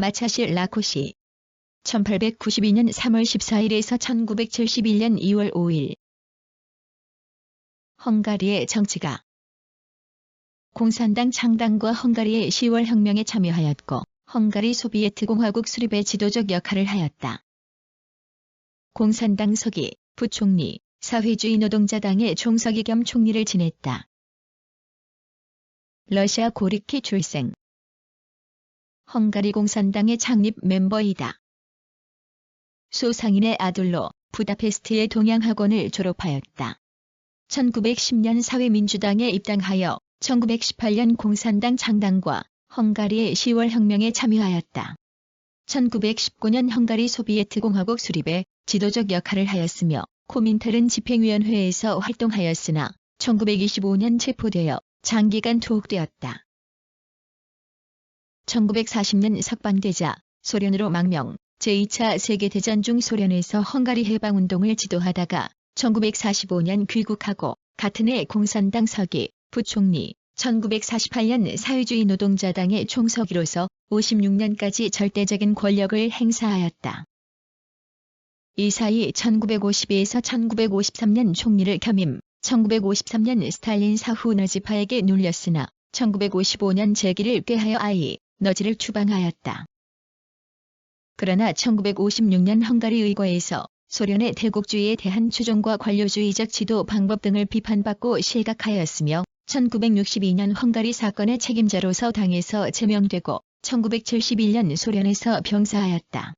마차실 라코시 1892년 3월 14일에서 1971년 2월 5일 헝가리의 정치가 공산당 창당과 헝가리의 10월 혁명에 참여하였고 헝가리 소비에트 공화국 수립의 지도적 역할을 하였다. 공산당 서기, 부총리, 사회주의 노동자당의 총서기 겸 총리를 지냈다. 러시아 고리키 출생 헝가리 공산당의 창립 멤버이다. 소상인의 아들로 부다페스트의 동양학원을 졸업하였다. 1910년 사회민주당에 입당하여 1918년 공산당 창당과 헝가리의 10월 혁명에 참여하였다. 1919년 헝가리 소비에트 공화국 수립에 지도적 역할을 하였으며 코민테른 집행위원회에서 활동하였으나 1925년 체포되어 장기간 투옥되었다. 1940년 석방되자 소련으로 망명, 제2차 세계대전 중 소련에서 헝가리 해방운동을 지도하다가 1945년 귀국하고 같은 해 공산당 서기, 부총리, 1948년 사회주의 노동자당의 총서기로서 56년까지 절대적인 권력을 행사하였다. 이 사이 1952에서 1953년 총리를 겸임, 1953년 스탈린 사후 너지파에게 눌렸으나 1955년 재기를 꾀하여 아이, 너지를 추방하였다. 그러나 1956년 헝가리 의거에서 소련의 대국주의에 대한 추종과 관료주의적 지도 방법 등을 비판받고 실각하였으며 1962년 헝가리 사건의 책임자로서 당에서 제명되고 1971년 소련에서 병사하였다.